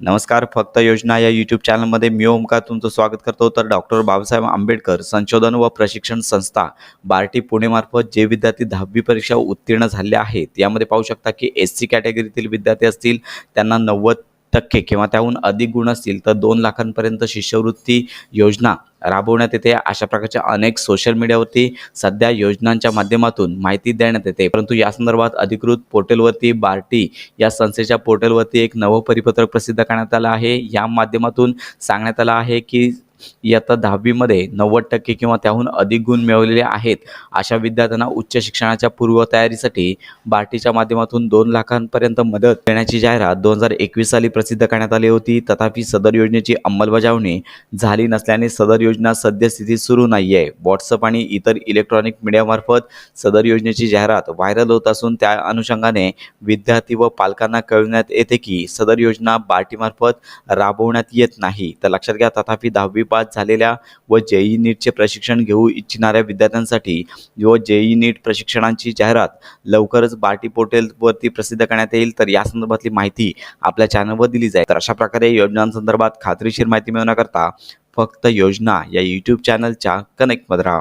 नमस्कार फक्त योजना या यूट्यूब चॅनलमध्ये मी ओमकार तुमचं स्वागत करतो. तर डॉक्टर बाबासाहेब आंबेडकर संशोधन व प्रशिक्षण संस्था बार्टी पुणेमार्फत जे विद्यार्थी दहावी परीक्षा उत्तीर्ण झाले आहेत यामध्ये पाहू शकता की एस सी कॅटेगरीतील विद्यार्थी असतील त्यांना नव्वद टक्के किंवा त्याहून अधिक गुण असतील तर दोन लाखांपर्यंत शिष्यवृत्ती योजना राबवण्यात येते. अशा प्रकारच्या अनेक सोशल मीडियावरती सध्या योजनांच्या माध्यमातून माहिती देण्यात येते. परंतु या संदर्भात अधिकृत पोर्टलवरती बार्टी या संस्थेच्या पोर्टलवरती एक नवं परिपत्रक प्रसिद्ध करण्यात आलं आहे. या माध्यमातून सांगण्यात आलं आहे की इयत्ता दहावीमध्ये नव्वद टक्के किंवा त्याहून अधिक गुण मिळवलेले आहेत. अशा विद्यार्थ्यांना उच्च शिक्षणाच्या पूर्वतयारीसाठी बार्टीच्या माध्यमातून दोन लाखांपर्यंत मदत देण्याची जाहिरात दोन हजार एकवीस साली प्रसिद्ध करण्यात आली होती. तथापि सदर योजनेची अंमलबजावणी झाली नसल्याने सदर योजना सद्यस्थितीत सुरू नाही आहे व्हॉट्सअप आणि इतर इलेक्ट्रॉनिक मीडियामार्फत सदर योजनेची जाहिरात व्हायरल होत असून त्या अनुषंगाने विद्यार्थी व पालकांना कळविण्यात येते की सदर योजना बार्टीमार्फत राबवण्यात येत नाही. तर लक्षात घ्या तथापि दहावी पास झालेल्या व जेई नीटचे प्रशिक्षण घेऊ इच्छिणाऱ्या विद्यार्थ्यांसाठी व जेई नीट प्रशिक्षणांची जाहिरात लवकरच बार्टी पोर्टलवरती प्रसिद्ध करण्यात येईल. तर या संदर्भातली माहिती आपल्या चॅनलवर दिली जाईल. तर अशा प्रकारे योजनांसंदर्भात खात्रीशीर माहिती मिळवण्याकरता फक्त योजना या यूट्यूब चॅनलच्या कनेक्टमध्ये राहा.